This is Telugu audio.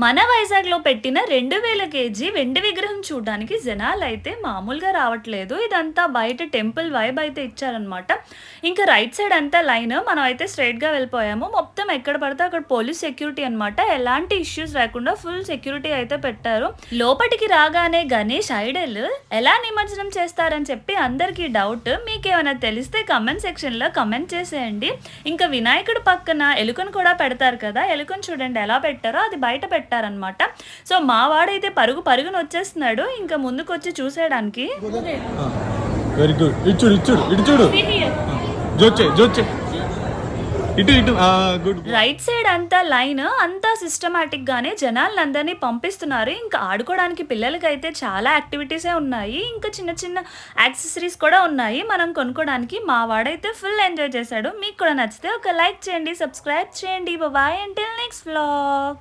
మన వైజాగ్లో పెట్టిన రెండు వేల కేజీ వెండి విగ్రహం చూడడానికి జనాలు అయితే మామూలుగా రావట్లేదు. ఇదంతా బయట టెంపుల్ వైబ్ అయితే ఇచ్చారనమాట ఇంకా రైట్ సైడ్ అంతా లైన్ మనం అయితే స్ట్రైట్గా వెళ్ళిపోయాము. మొత్తం ఎక్కడ పడితే అక్కడ పోలీస్ సెక్యూరిటీ అనమాట ఎలాంటి ఇష్యూస్ లేకుండా ఫుల్ సెక్యూరిటీ అయితే పెట్టారు. లోపటికి రాగానే గణేష్ ఐడల్ ఎలా నిమజ్జనం చేస్తారని చెప్పి అందరికీ డౌట్. మీకేమైనా తెలిస్తే కమెంట్ సెక్షన్లో కమెంట్ చేసేయండి. ఇంకా వినాయకుడు పక్కన ఎలుకను కూడా పెడతారు కదా. ఎలుకను చూడండి ఎలా పెట్టారో అది బయట పెట్టారనమాట సో మా వాడైతే పరుగు పరుగున వచ్చేస్తున్నాడు. ఇంకా ముందుకు వచ్చి చూసేయడానికి వెరీ గుడ్ ఇటు చూడు ఇటు జోచే జోచే. ఇటు ఇటు. గుడ్ రైట్ సైడ్ అంతా లైన్ అంతా సిస్టమేటిక్ గానే జనాలందరినీ పంపిస్తున్నారు. ఇంకా ఆడుకోవడానికి పిల్లలకి అయితే చాలా యాక్టివిటీసే ఉన్నాయి. ఇంకా చిన్న చిన్న యాక్సెసరీస్ కూడా ఉన్నాయి. మనం కొనుక్కోవడానికి మా వాడైతే ఫుల్ ఎంజాయ్ చేశాడు. మీకు కూడా నచ్చితే ఒక లైక్ చేయండి సబ్స్క్రైబ్ చేయండి. బాయ్ అంటే నెక్స్ట్ వ్లాగ్